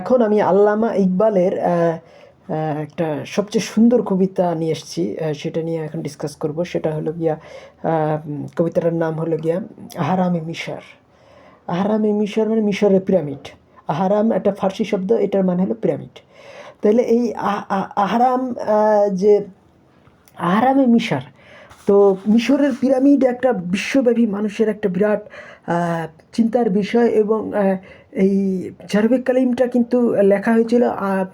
এখন আমি আল্লামা ইকবালের একটা সবচেয়ে সুন্দর কবিতা নিয়ে এসেছি সেটা নিয়ে এখন ডিসকাস করব। সেটা হলো গিয়া কবিতাটার নাম হলো গিয়া, আহারামে মিশর। আহারামি মিশর মানে মিশরের পিরামিড। আহারাম একটা ফার্সি শব্দ, এটার মানে হলো পিরামিড। তাহলে এই আহারাম যে আহারামে মিশর, তো মিশরের পিরামিড একটা বিশ্বব্যাপী মানুষের একটা বিরাট চিন্তার বিষয় এবং এই জারবেক কালিমটা কিন্তু লেখা হয়েছিল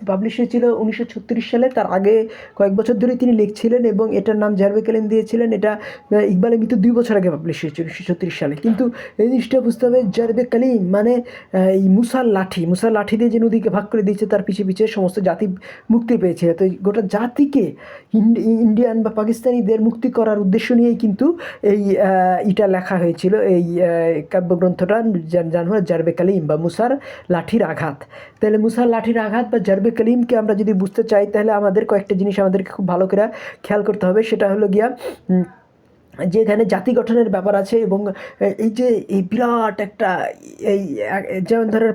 পাবলিশ হয়েছিল উনিশশো ছত্রিশ সালে। তার আগে কয়েক বছর ধরে তিনি লিখছিলেন এবং এটার নাম জারবেক কালিম দিয়েছিলেন। এটা ইকবালের মৃত্যু দুই বছর আগে পাবলিশ হয়েছিল উনিশশো সালে। কিন্তু এই জিনিসটা বুঝতে হবে জারবেক কালিম মানে এই মুসার লাঠি। মুসার লাঠি দিয়ে যে নদীকে ভাগ করে দিয়েছে, তার পিছিয়ে পিছিয়ে সমস্ত জাতি মুক্তি পেয়েছে। তো গোটা জাতিকে ইন্ড- ইন্ডিয়ান বা পাকিস্তানিদের মুক্তি করার উদ্দেশ্য নিয়েই কিন্তু এই ইটা লেখা হয়েছিল। এই কাব্যগ্রন্থটা যার জারবে কালিম বা মুসার লাঠির আঘাত। তাহলে মুসার লাঠির আঘাত বা জার্বে কলিমকে আমরা যদি বুঝতে চাই, তাহলে আমাদের কয়েকটা জিনিস আমাদেরকে খুব ভালো করে খেয়াল করতে হবে। সেটা হলো গিয়া যে এখানে জাতি গঠনের ব্যাপার আছে এবং এই যে, এই বিরাট একটা, এই যেমন ধরো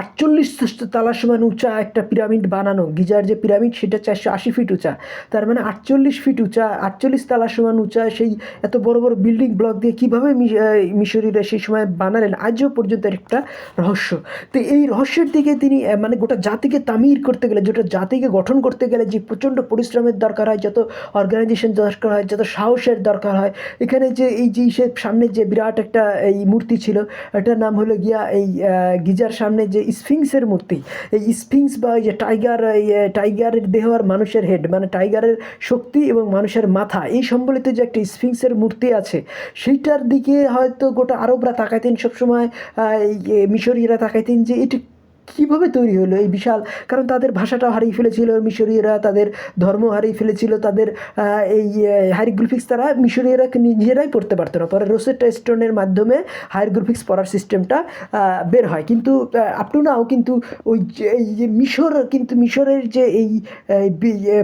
আটচল্লিশ তালা সমান উঁচা একটা পিরামিড বানানো, গিজার যে পিরামিড সেটা চারশো আশি ফিট উঁচা, তার মানে আটচল্লিশ ফিট উঁচা, আটচল্লিশ তালা সমান উঁচা, সেই এত বড় বড় বিল্ডিং ব্লক দিয়ে কীভাবে মিশরীরা সেই সময় বানালেন, আজও পর্যন্ত একটা রহস্য। তো এই রহস্যের দিকে তিনি মানে গোটা জাতিকে তামির করতে গেলে, যেটা জাতিকে গঠন করতে গেলে যে প্রচণ্ড পরিশ্রমের দরকার হয়, যত অর্গানাইজেশন দরকার হয়, যত সাহসের দরকার হয় এখানে যে এই যে সে সামনে যে বিরাট একটা, এই মূর্তি ছিল, এটার নাম হলো গিয়া এই গিজার সামনে যে স্ফিংসের মূর্তি। এই স্ফিংস বা এই যে টাইগার, এই টাইগারের দেহ আর মানুষের হেড মানে টাইগারের শক্তি এবং মানুষের মাথা, এই সম্বলিত যে একটা স্ফিংসের মূর্তি আছে, সেইটার দিকে হয়তো গোটা আরবরা তাকাইতেন সবসময় মিশরীয়রা তাকাইতেন যে এটা কীভাবে তৈরি হলো এই বিশাল? কারণ তাদের ভাষাটাও হারিয়ে ফেলেছিল মিশরীয়রা তাদের ধর্ম হারিয়ে ফেলেছিল তাদের এই হাইরোগ্লিফিক্স তারা মিশরীয়রা নিজেরাই পড়তে পারতো না। পরে রোসেটা স্টোনের মাধ্যমে হাইরোগ্লিফিক্স পড়ার সিস্টেমটা বের হয়। কিন্তু আপ টু নাও কিন্তু ওই এই যে মিশর কিন্তু মিশরের যে এই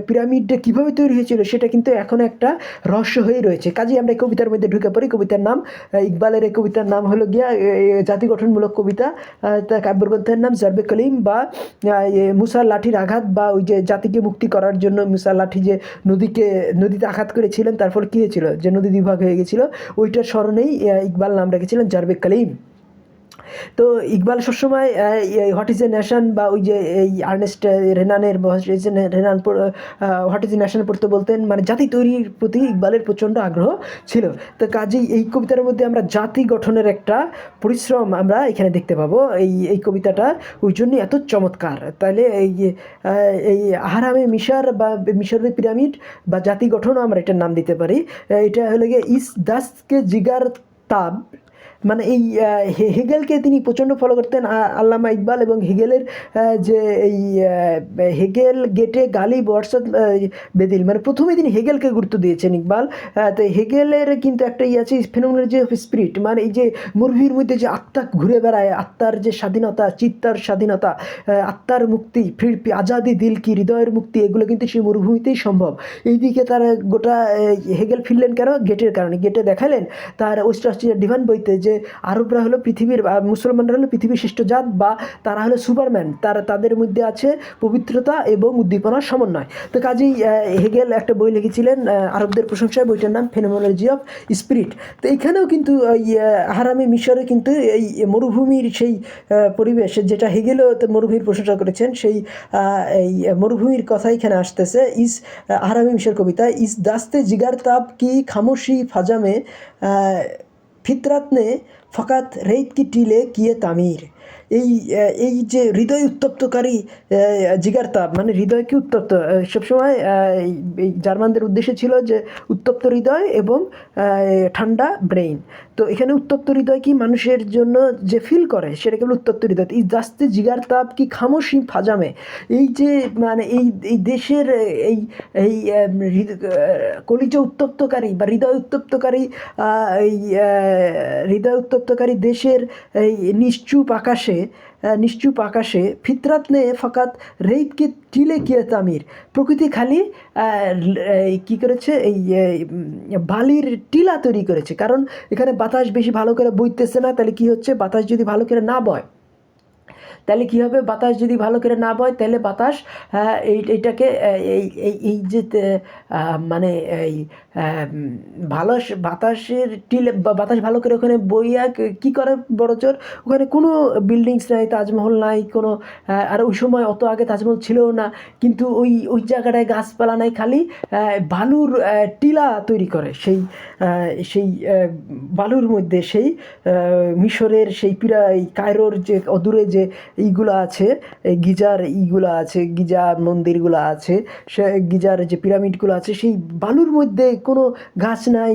পিরামিডটা কীভাবে তৈরি হয়েছিল সেটা কিন্তু এখন একটা রহস্য হয়ে রয়েছে। কাজেই আমরা কবিতার মধ্যে ঢুকে পড়ি। কবিতার নাম ইকবালের এই কবিতার নাম হলো গিয়া এ, এ, জাতি গঠনমূলক কবিতা কাব্যগ্রন্থের নাম জারবে কলিম বা মুসার লাঠির আঘাত বা ওই যে জাতিকে মুক্তি করার জন্য মুসার লাঠি যে নদীকে, নদীতে আঘাত করেছিলেন তারপর কী হয়েছিল? যে নদী বিভাগ হয়ে গেছিল, ওইটার স্মরণেই ইকবাল নাম রেখেছিলেন জারবে কলিম। তো ইকবাল সবসময় হোয়াট ইজ এ নেশন বা ওই যে এই Ernest রেনানের Renan what is a nation পড়তে বলতেন মানে জাতি তৈরির প্রতি ইকবালের প্রচণ্ড আগ্রহ ছিল। তো কাজেই এই কবিতার মধ্যে আমরা জাতি গঠনের একটা পরিশ্রম আমরা এখানে দেখতে পাবো। এই এই কবিতাটা ওই জন্য এত চমৎকার। তাহলে এই এই আহারামে মিশর বা মিশরের পিরামিড বা জাতি গঠনও আমরা এটার নাম দিতে পারি। এটা হলো গিয়ে ইস দাসকে জিগার তাব মানে এই হেগেলকে তিনি প্রচণ্ড ফলো করতেন আল্লামা ইকবাল এবং হেগেলের যে এই হেগেল গেটে গালি, বর্ষদ বেদিল মানে প্রথমে তিনি হেগেলকে গুরুত্ব দিয়েছেন ইকবাল তো হেগেলের কিন্তু একটা ইয়ে আছে ফেনোমেনোলজি অফ স্পিরিট মানে এই যে মুরভির মধ্যে যে আত্মা ঘুরে বেড়ায়, আত্মার যে স্বাধীনতা, চিত্তার স্বাধীনতা আত্মার মুক্তি ফির আজাদি দিল কি, হৃদয়ের মুক্তি, এগুলো কিন্তু সেই মরুভূমিতেই সম্ভব। এইদিকে তার গোটা হেগেল ফিরলেন কেন? গেটের কারণে। গেটে দেখালেন তার ওয়েস্ট অস্ট্রেলিয়ার ডিভান বইতে যে আরবরা হলো পৃথিবীর মুসলমানরা হলো পৃথিবীর শ্রেষ্ঠ জাত বা তারা হলো সুপারম্যান। তারা, তাদের মধ্যে আছে পবিত্রতা এবং উদ্দীপনার সমন্বয়। তো কাজেই হেগেল একটা বই লিখেছিলেন আরবদের প্রশংসায়। বইটার নাম ফেনোমোলজি অফ স্পিরিট তো এইখানেও কিন্তু হারামে মিশরে কিন্তু এই মরুভূমির সেই পরিবেশ, যেটা হেগেলও মরুভূমির প্রশংসা করেছেন, সেই এই মরুভূমির কথা এখানে আসতেছে। ইস, আহারামি মিশর কবিতা, ইস দাস্তে জিগার তাপ কি খামোশি ফাজামে? আহ, ফিতরাত নে ফকাত রেত কি টিলে কিয়ে তামির এই এই যে হৃদয় উত্তপ্তকারী জিগার তাপ মানে হৃদয়কে উত্তপ্ত সবসময় এই- জার্মানদের উদ্দেশ্য ছিল যে উত্তপ্ত হৃদয় এবং ঠান্ডা ব্রেইন। তো এখানে উত্তপ্ত হৃদয় কি মানুষের জন্য যে ফিল করে, সেটা কেবল উত্তপ্ত হৃদয়। এই জাস্তে জিগার তাপ কি খামোশি ফাজামে? এই যে মানে এই এই দেশের এই এই কলিজ উত্তপ্তকারী বা হৃদয় উত্তপ্তকারী এই হৃদয় উত্তপ্তকারী দেশের, এই নিশ্চুপ আকাশে আহ, নিশ্চুপ আকাশে ফিতরাত নে ফকাত রেইত কে টিলে কিয়ে তামির। প্রকৃতি খালি কি কী করেছে এই, বালির টিলা তৈরি করেছে। কারণ এখানে বাতাস বেশি ভালো করে বইতেছে না তাহলে কি হচ্ছে? বাতাস যদি ভালো করে না বয় তাহলে কী হবে? বাতাস যদি ভালো করে না বয় তাহলে বাতাস আহ, এই এইটাকে এই এই যে মানে এই ভালো বাতাসের টিলে বাতাস ভালো করে ওখানে বইয়া ক- করে বড় চোর? ওখানে কোনো বিল্ডিংস নাই তাজমহল নাই কোনো আর ওই সময় অত আগে তাজমহল ছিলও না। কিন্তু ওই ওই জায়গাটায় গাছপালা নাই খালি বালুর টিলা তৈরি করে। সেই সেই বালুর মধ্যে সেই মিশরের সেই পিরা এই কায়রোর যে অদূরে যে এইগুলো আছে, এই গিজার এইগুলো আছে, গিজার মন্দিরগুলো আছে, সে গিজার যে পিরামিডগুলো আছে, সেই বালুর মধ্যে কোনো গাছ নাই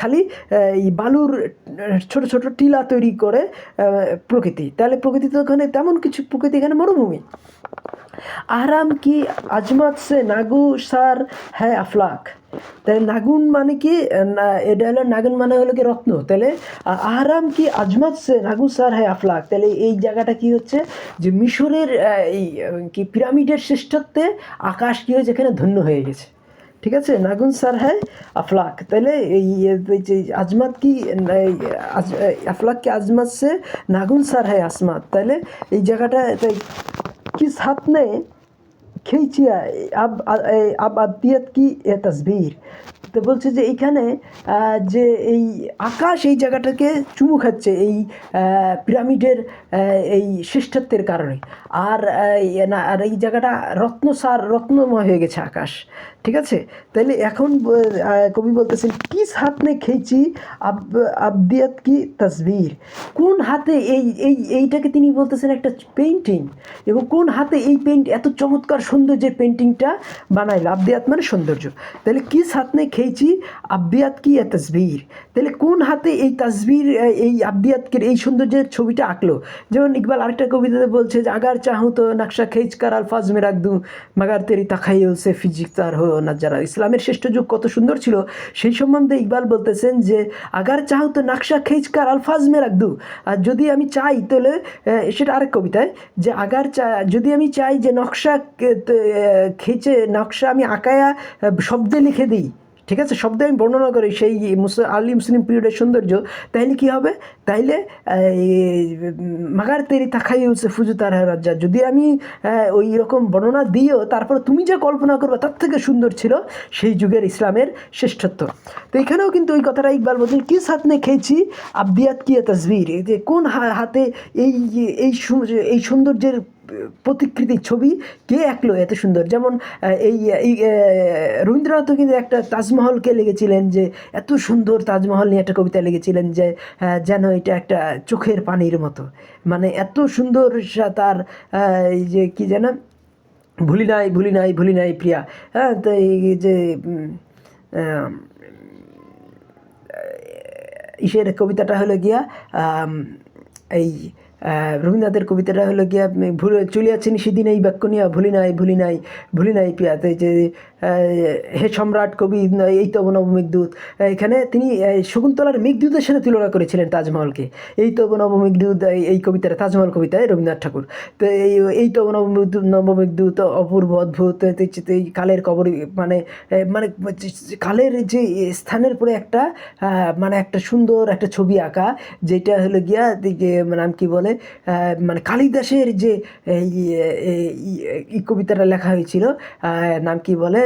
খালি এই বালুর ছোট ছোট টিলা তৈরি করে প্রকৃতি। তাহলে প্রকৃতি তো ওখানে তেমন কিছু প্রকৃতি এখানে মরুভূমি। আরাম কি আজমাত সে নাগু সার হ্যাঁ আফলাক? তাহলে নাগুন মানে কি? এটা হলো নাগুন মানে হলো কি রত্ন। তাহলে আহরাম কি আজমাত নাগুন সার হ্যাঁ আফলাক? তাহলে এই জায়গাটা কি হচ্ছে? যে মিশরের এই কি পিরামিডের শ্রেষ্ঠত্বে আকাশ কি হয়েছে? এখানে ধন্য হয়ে গেছে। ঠিক আছে? নাগুন সার হ্যাঁ আফলাক। তাহলে এই যে আজমাত কি আফলাক কি আজমাত সে নাগুন সার হ্যাঁ আসমাত তাহলে এই জায়গাটা কি সাত নেয়? খেয়েছি আব আব আবদিয়াত কি এ তসবির? তো বলছে যে এইখানে যে এই আকাশ এই জায়গাটাকে চুমু খাচ্ছে এই পিরামিডের এই শ্রেষ্ঠত্বের কারণে। আর না, আর এই জায়গাটা রত্নসার, রত্নময় হয়ে গেছে আকাশ। ঠিক আছে? তাহলে এখন কবি বলতেছেন, কিস হাত নে খেয়েছি আব, আবদিয়াত কি তসবির? কোন হাতে এই এই, এইটাকে তিনি বলতেছেন একটা পেন্টিং এবং কোন হাতে এই পেইন্ট এত চমৎকার সৌন্দর্যের পেন্টিংটা বানাইল? আবদিয়াত মানে সৌন্দর্য। তাহলে কিস হাত নে খেয়েছি আবদিয়াত কি তসবির? তাহলে কোন হাতে এই তসবির এই আবদিয়াতকে, এই সৌন্দর্যের ছবিটা আঁকলো? যেমন ইকবাল আরেকটা কবিতাতে বলছে যে, আগার চাহু তো নকশা খেজ কার আলফাজ মে রাখ দু মাগার তেরি তাকাইল সে ফিজিক তার হো। নাজারা ইসলামের শ্রেষ্ঠ যুগ কত সুন্দর ছিল, সেই সম্বন্ধে ইকবাল বলতেছেন যে, আগার চাহ তো নকশা খেজকার আলফাজ মে রাখ দু। আর যদি আমি চাই, তাহলে সেটা আরেক কবিতায়, যে আগার চা, যদি আমি চাই যে নকশা খেচে, নকশা আমি আঁকায়া শব্দে লিখে দিই ঠিক আছে? শব্দে আমি বর্ণনা করি সেই আর্লি মুসলিম পিরিয়ডের সৌন্দর্য। তাইলে কি হবে? তাইলে মাগার তেরি তাকাই হচ্ছে ফুজু তার রাজ্জা। যদি আমি ওই রকম বর্ণনা দিও, তারপর তুমি যে কল্পনা করবে, তার থেকে সুন্দর ছিল সেই যুগের ইসলামের শ্রেষ্ঠত্ব। তো এখানেও কিন্তু ওই কথাটা ইকবাল বলছেন কি সাথে খেয়েছি? আব্দিয়াত কি তসবির? এই যে কোন হাতে এই এই এই সৌন্দর্যের প্রতিকৃতি ছবি কে আঁকলো এত সুন্দর? যেমন এই রবীন্দ্রনাথও কিন্তু একটা তাজমহলকে লেগেছিলেন যে, এত সুন্দর তাজমহল নিয়ে একটা কবিতা লিখেছিলেন যে যেন এটা একটা চোখের পানির মতো। মানে এত সুন্দর তার এই যে কি যেন, ভুলি নাই ভুলি নাই ভুলি নাই প্রিয়া। হ্যাঁ তো এই যে ইসের কবিতাটা হলো গিয়া এই রবীন্দ্রনাথের কবিতাটা হলো গিয়া ভুল, চলিয়াছেন সেদিন এই বাক্য নিয়া, ভুলি নাই ভুলি নাই ভুলি নাই পিয়াতে যে হে সম্রাট কবি এই তো নব এখানে তিনি শকুন্তলার মেঘদূতের সাথে তুলনা করেছিলেন তাজমহলকে। এই তো নব মেঘদূত এই- কবিতাটা, তাজমহল কবিতায় রবীন্দ্রনাথ ঠাকুর। তো এই এই তো নবমেঘদূত নবমেঘদূত অপূর্ব, অদ্ভুত এই- কালের কবর মানে মানে কালের যে স্থানের পরে একটা মানে একটা সুন্দর একটা ছবি আঁকা, যেটা হলো গিয়া নাম কি বলে মানে কালিদাসের যে এই কবিতাটা লেখা হয়েছিল নাম কি বলে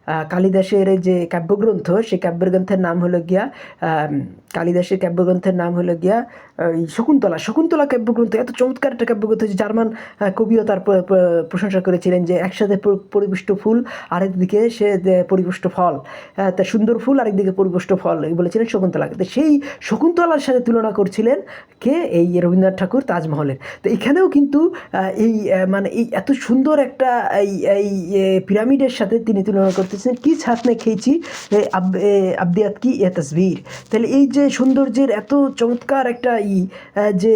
কালিদাসের যে কাব্যগ্রন্থ, সেই কাব্যগ্রন্থের নাম হলো গিয়া কালিদাসের কাব্যগ্রন্থের নাম হলো গিয়া এই শকুন্তলা। শকুন্তলা কাব্যগ্রন্থ, এত চমৎকার একটা কাব্যগ্রন্থ যে জার্মান কবিও তার প্রশংসা করেছিলেন যে একসাথে পরিপুষ্ট ফুল, আরেকদিকে সে দে- পরিপুষ্ট ফল। তা সুন্দর ফুল, আরেকদিকে পরিপুষ্ট ফল বলেছিলেন শকুন্তলাকে। তো সেই শকুন্তলার সাথে তুলনা করছিলেন কে? এই রবীন্দ্রনাথ ঠাকুর তাজমহলের। তো এখানেও কিন্তু এই মানে এই এত সুন্দর একটা, এই এই পিরামিডের সাথে তিনি তুলনা করতেছেন কি ছাতনে খেয়েছি আবদিয়াত কি এ তসবির? তাহলে এই যে সৌন্দর্যের এত চমৎকার একটা ই যে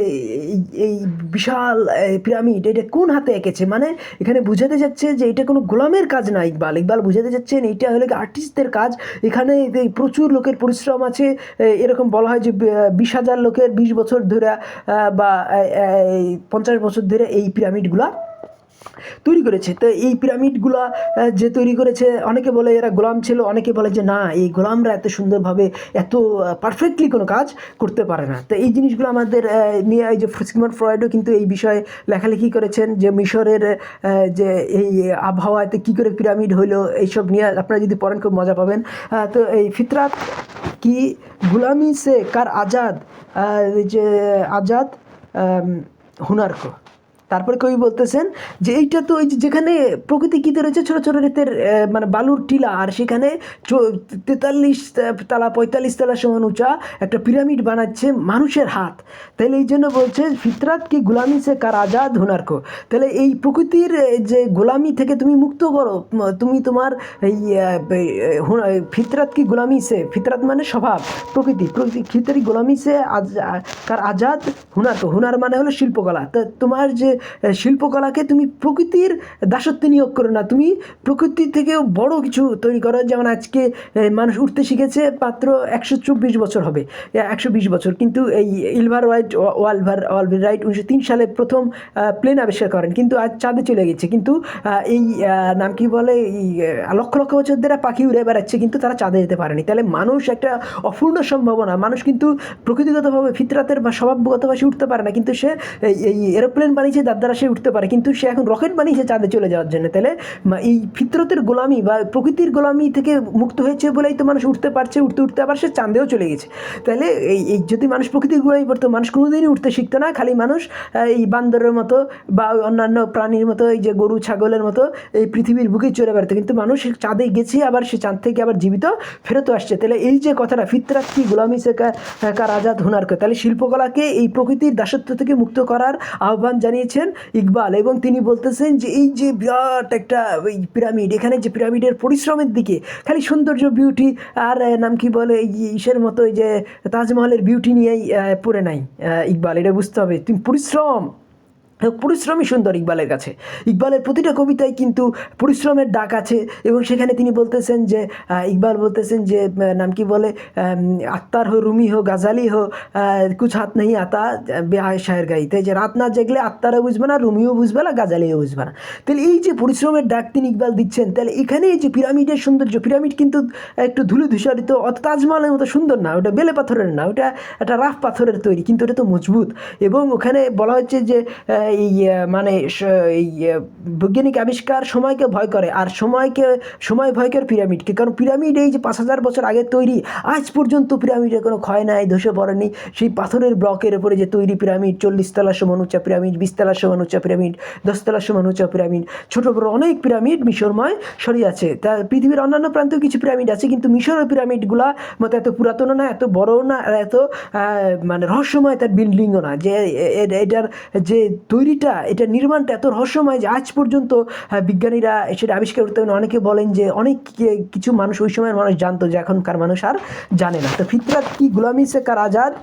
এই- বিশাল পিরামিড, এটা কোন হাতে এঁকেছে? মানে এখানে বুঝাতে যাচ্ছে যে এটা কোনো গোলামের কাজ না, ইকবাল। ইকবাল বুঝাতে যাচ্ছেন এইটা হলো আর্টিস্টদের কাজ। এখানে প্রচুর লোকের পরিশ্রম আছে এরকম বলা হয় যে বিশ হাজার লোকের বিশ বছর ধরে বা পঞ্চাশ বছর ধরে এই পিরামিডগুলা তৈরি করেছে। তো এই পিরামিডগুলা যে তৈরি করেছে, অনেকে বলে এরা গোলাম ছিল, অনেকে বলে যে না, এই গোলামরা এত সুন্দরভাবে এত পারফেক্টলি কোনো কাজ করতে পারে না। তো এই জিনিসগুলো আমাদের নিয়ে এই যে সিগমন্ড ফ্রয়েডও কিন্তু এই বিষয়ে লেখালেখি করেছেন যে মিশরের যে এই আবহাওয়াতে কী করে পিরামিড হইল, এইসব নিয়ে আপনারা যদি পড়েন, খুব মজা পাবেন। তো এই ফিতরাত কি গুলামি সে কার আজাদ যে আজাদ হুনার কো তারপরে কবি বলতেছেন যে এইটা তো ওই যেখানে প্রকৃতি কীতে রয়েছে ছোটো ছোটো রেতের মানে বালুর টিলা, আর সেখানে তেতাল্লিশ তালা, পঁয়তাল্লিশ তালা সমান উঁচা একটা পিরামিড বানাচ্ছে মানুষের হাত। তাহলে এই জন্য বলছে, ফিতরাত কি গোলামি সে কার আজাদ হুনারকো তাহলে এই প্রকৃতির যে গোলামি থেকে তুমি মুক্ত করো তুমি তোমার এই ফিতরাত কি গোলামি সে? ফিতরাত মানে স্বভাব, প্রকৃতি। প্রকৃতি ফিতরি গোলামি সে আজ কার আজাদ হুনার তো হুনার মানে হলো শিল্পকলা। তা তোমার যে শিল্পকলাকে তুমি প্রকৃতির দাসত্বে নিয়োগ করো না। তুমি প্রকৃতি থেকেও বড় কিছু তৈরি করো। যেমন আজকে মানুষ উঠতে শিখেছে মাত্র একশো চব্বিশ বছর হবে। একশো বিশ বছর। কিন্তু এই ইলভার ওয়াইট ওয়ালভার ওয়ালভার রাইট উনিশশো তিন সালে প্রথম প্লেন আবিষ্কার করেন। কিন্তু আজ চাঁদে চলে গেছে কিন্তু এই নাম কি বলে? এই লক্ষ লক্ষ বছর ধরে পাখি উড়ে বেড়াচ্ছে, কিন্তু তারা চাঁদে যেতে পারেনি। তাহলে মানুষ একটা অপূর্ণ সম্ভাবনা। মানুষ কিন্তু প্রকৃতিগতভাবে ফিতরাতের বা স্বভাবগতভাবে উঠতে পারে না। কিন্তু সে, এই এরোপ্লেন বানিয়েছে যার দ্বারা সে উঠতে পারে, কিন্তু সে এখন রকেট বানিয়েছে চাঁদে চলে যাওয়ার জন্য। তাহলে এই ফিতরতের গোলামি বা প্রকৃতির গোলামি থেকে মুক্ত হয়েছে বলেই তো মানুষ উঠতে পারছে, উঠতে উঠতে আবার সে চাঁদেও চলে গেছে। তাহলে, এই এই যদি মানুষ প্রকৃতির গোলামি পড়তো মানুষ কোনোদিনই উঠতে শিখতো না। খালি মানুষ এই বান্দরের মতো বা অন্যান্য প্রাণীর মতো, এই যে গরু, ছাগলের মতো, এই পৃথিবীর বুকে চলে বেড়াতো। কিন্তু মানুষ চাঁদে গেছে, আবার সে চাঁদ থেকে আবার জীবিত ফেরত আসছে। তাহলে, এই যে কথাটা, ফিতরাত কি গোলামি সে কার আজাদ হুনারকে তাহলে শিল্পকলাকে এই প্রকৃতির দাসত্ব থেকে মুক্ত করার আহ্বান জানিয়েছেন ইকবাল এবং তিনি বলতেছেন যে এই যে বিরাট একটা ওই পিরামিড, এখানে যে পিরামিডের পরিশ্রমের দিকে, খালি সৌন্দর্য বিউটি আর নাম কি বলে ইসের মতো যে তাজমহলের বিউটি নিয়েই পড়ে নাই ইকবাল, এটা বুঝতে হবে। তুমি পরিশ্রম। পরিশ্রমই সুন্দর ইকবালের কাছে। ইকবালের প্রতিটা কবিতায় কিন্তু পরিশ্রমের ডাক আছে এবং সেখানে তিনি বলতেছেন যে ইকবাল বলতেছেন যে নাম কি বলে আত্মার হো, রুমি হো, গাজালি হো কুছ হাত নেই আতা বেহায় শায়ের গাইতে যে রাত না জেগলে আত্মারও বুঝবে না, রুমিও বুঝবে না, গাজালিও বুঝবে না। তাহলে এই যে পরিশ্রমের ডাক তিনি ইকবাল দিচ্ছেন, তাহলে এখানে এই যে পিরামিডের সৌন্দর্য, পিরামিড কিন্তু একটু ধুলো ধূসরিত, অত তাজমহলের মতো সুন্দর না, ওটা বেলে পাথরের না, ওটা একটা রাফ পাথরের তৈরি, কিন্তু ওটা তো মজবুত। এবং ওখানে বলা হচ্ছে যে এই মানে এই বৈজ্ঞানিক আবিষ্কার সময়কে ভয় করে আর সময়কে, সময় ভয় করে পিরামিডকে। কারণ পিরামিড এই যে পাঁচ হাজার বছর আগে তৈরি, আজ পর্যন্ত পিরামিডের কোনো ক্ষয় নাই, ধসে পড়েনি। সেই পাথরের ব্লকের উপরে যে তৈরি পিরামিড, চল্লিশ তলা সমান উচ্চা পিরামিড, বিশ তলা সমান উচ্চা পিরামিড, দশ তলা সমান উচ্চা পিরামিড, ছোটো বড়ো অনেক পিরামিড মিশরময় সরিয়ে আছে। তা পৃথিবীর অন্যান্য প্রান্তেও কিছু পিরামিড আছে, কিন্তু মিশরের পিরামিডগুলা মতো এত পুরাতন না, এত বড়ও না এত মানে রহস্যময় তার বিল্ডিংও না। যে এটার যে তৈরিটা, এটা নির্মাণটা এত রহস্যময় যে আজ পর্যন্ত বিজ্ঞানীরা সেটা আবিষ্কার করতে অনেকে বলেন যে অনেক কিছু মানুষ ওই সময়ের মানুষ জানতো যে এখনকার মানুষ আর জানে না। তো ফিতরাত কি, গুলামি কার আজাদ?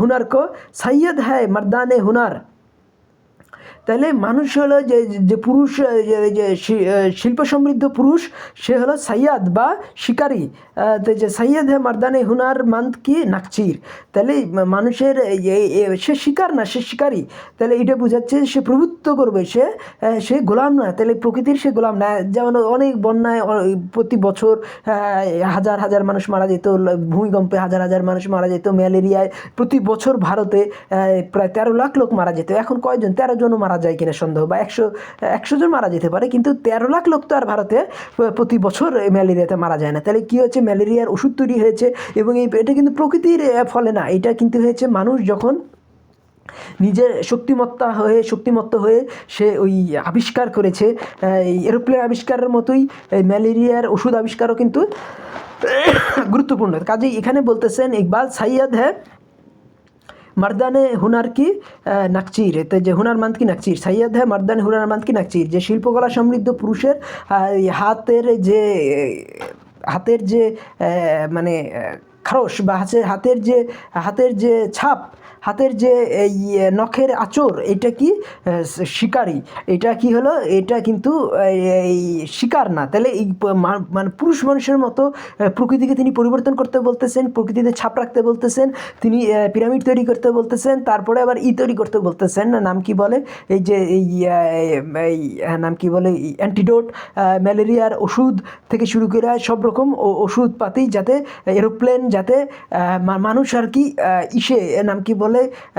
হুনার কো সৈয়দ হ্যায় মর্দানে হুনার। তাহলে মানুষ হলো যে যে পুরুষ যে- শিল্প সমৃদ্ধ পুরুষ, সে হলো সাইয়াদ বা শিকারী। যে সাইয়াদ হ্যাঁ মার্দানে হুনার মান্ত কি নাকচির। তাহলে মানুষের সে শিকার না, সে শিকারী। তাহলে এটা বোঝাচ্ছে সে প্রভুত্ব করবে, সে সে গোলাম না। তাহলে প্রকৃতির সে গোলাম না। যেমন অনেক বন্যায় প্রতি বছর হাজার হাজার মানুষ মারা যেত ভূমিকম্পে হাজার হাজার মানুষ মারা যেত, ম্যালেরিয়ায়। প্রতি বছর ভারতে প্রায় তেরো লাখ লোক মারা যেত। এখন কয়জন? তেরো জনও মারা যায় কিনা সন্দেহ বা একশো একশো জন মারা যেতে পারে, কিন্তু তেরো লাখ লোক তো আর ভারতে প্রতি বছর ম্যালেরিয়াতে মারা যায় না। তাহলে কী হচ্ছে ম্যালেরিয়ার ওষুধ তৈরি হয়েছে এবং এই, এটা কিন্তু প্রকৃতির ফলে না। এটা কিন্তু হয়েছে মানুষ যখন নিজের শক্তিমত্তা হয়ে, শক্তিমত্ত হয়ে সে ওই আবিষ্কার করেছে এই এরোপ্লেন আবিষ্কারের মতোই ম্যালেরিয়ার ওষুধ আবিষ্কারও কিন্তু গুরুত্বপূর্ণ। কাজেই এখানে বলতেছেন ইকবাল সাইয়াদ হ্যাঁ মর্দানে হুনার কি নাকচির এতে যে হুনার মান্ত কি নাকচির সৈয়দ হ্যাঁ মর্দানে হুনার মান্ত কি নাকচির যে শিল্পকলা সমৃদ্ধ পুরুষের হাতের যে হাতের যে মানে খারস বা হাতের যে হাতের যে ছাপ হাতের যে, এই নখের আচর এটা কি শিকারি? এটা কি হলো? এটা কিন্তু এই, শিকার না। তাহলে এই মানে পুরুষ মানুষের মতো প্রকৃতিকে তিনি পরিবর্তন করতে বলতেছেন, প্রকৃতিতে ছাপ রাখতে বলতেছেন, তিনি পিরামিড তৈরি করতে বলতেছেন, তারপরে আবার ই তৈরি করতে বলতেছেন নাম কি বলে? এই যে, এই নাম কি বলে? অ্যান্টিডোট ম্যালেরিয়ার ওষুধ থেকে শুরু করে সব রকম ওষুধপাতি যাতে, এরোপ্লেন যাতে মানুষ আর কি ইসে নাম কি বলে?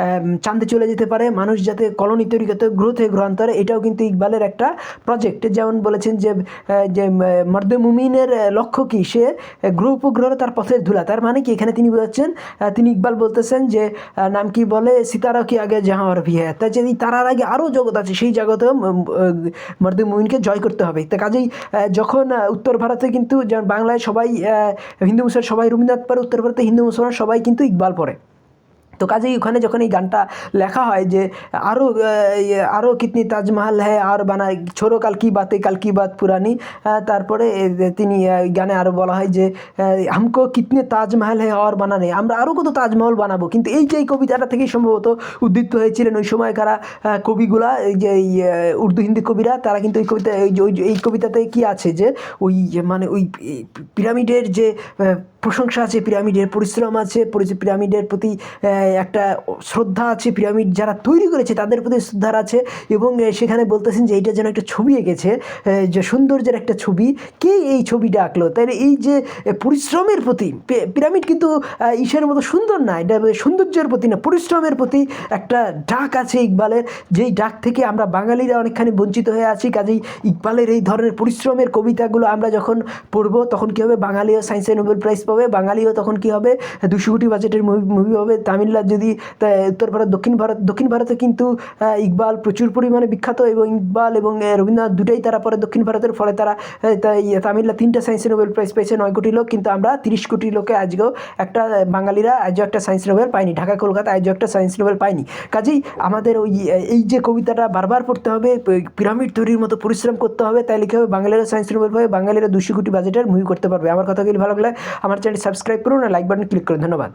আম, চাঁদে চলে যেতে পারে। মানুষ যাতে কলোনি তৈরি করতে গ্রহ থেকে গ্রহান্তরে এটাও কিন্তু ইকবালের একটা প্রজেক্ট যেমন বলেছেন যে যে মর্দে মুমিনের লক্ষ্য কী? সে গ্রহ উপগ্রহ তার পথের ধুলা। তার মানে কি? এখানে তিনি বোঝাচ্ছেন তিনি ইকবাল বলতেছেন যে নাম কি বলে? সিতারা কি আগে জাহাঁ আর হ্যাঁ তাই যদি তারার আগে আরও জগৎ আছে সেই জগতে মর্দে মুমিনকে জয় করতে হবে। তা কাজেই যখন উত্তর ভারতে কিন্তু যেমন বাংলায় সবাই হিন্দু মুসলমান সবাই রবীন্দ্রনাথ পড়ে উত্তর ভারতে হিন্দু মুসলমান সবাই কিন্তু ইকবাল পড়ে। তো কাজেই ওখানে যখন এই গানটা লেখা হয় যে আরও আরও কিতনি তাজমহল হ্যাঁ আর বানা ছোড়ো কাল কি বাতে কাল কি বাত পুরানি তারপরে তিনি গানে আরও বলা হয় যে আমকো কিতনে তাজমহল হ্যাঁ আর বানানে আমরা আরও কত তাজমহল বানাবো। কিন্তু এই যে এই কবিতাটা থেকেই সম্ভবত উদ্দীপ্ত হয়েছিলেন ওই সময়কারা আহ, কবিগুলা এই যে উর্দু হিন্দি কবিরা তারা কিন্তু এই কবিতা এই কবিতাতে কি আছে যে ওই মানে ওই পিরামিডের যে প্রশংসা আছে, পিরামিডের পরিশ্রম আছে পিরামিডের প্রতি একটা শ্রদ্ধা আছে, পিরামিড যারা তৈরি করেছে তাদের প্রতি শ্রদ্ধার আছে এবং সেখানে বলতেছেন যে এইটা যেন একটা ছবি এঁকেছে যে সৌন্দর্যের একটা ছবি। কে এই ছবিটা আঁকলো? তাহলে এই যে পরিশ্রমের প্রতি পিরামিড কিন্তু ঈশের মতো সুন্দর না, এটা সৌন্দর্যের প্রতি না, পরিশ্রমের প্রতি একটা ডাক আছে ইকবালের, যেই ডাক থেকে আমরা বাঙালিরা অনেকখানি বঞ্চিত হয়ে আছি, কাজেই ইকবালের এই ধরনের পরিশ্রমের কবিতাগুলো আমরা যখন পড়ব, তখন কী হবে বাঙালিও সায়েন্সে নোবেল প্রাইজ পাবে, বাঙালিও তখন কী হবে? দুশো কোটি বাজেটের মুভি মুভি হবে তামিলনাড়ু যদি উত্তর ভারত, দক্ষিণ ভারত, দক্ষিণ ভারতে কিন্তু ইকবাল প্রচুর পরিমাণে বিখ্যাত এবং ইকবাল এবং রবীন্দ্রনাথ দুটাই তারা পরে দক্ষিণ ভারতের, ফলে তারা তামিলনাড়ু তিনটা সায়েন্স নোবেল প্রাইজ পেয়েছে, নয় কোটি লোক। কিন্তু আমরা তিরিশ কোটি লোকে আজকেও একটা বাঙালিরা আজও একটা সায়েন্স নোবেল পাইনি ঢাকা কলকাতা আজও একটা সায়েন্স নোবেল পাইনি কাজেই আমাদের ওই এই যে কবিতাটা বারবার পড়তে হবে পিরামিড তৈরির মতো পরিশ্রম করতে হবে তাই লিখে হবে? বাঙালিরা সায়েন্স নোবেল পাবে, বাঙালিরা দুশো কোটি বাজেটের মুভি করতে পারবে। আমার কথাগুলি ভালো লাগলে? আমার চ্যানেল সাবস্ক্রাইব করুন আর লাইক বাটন ক্লিক করুন ধন্যবাদ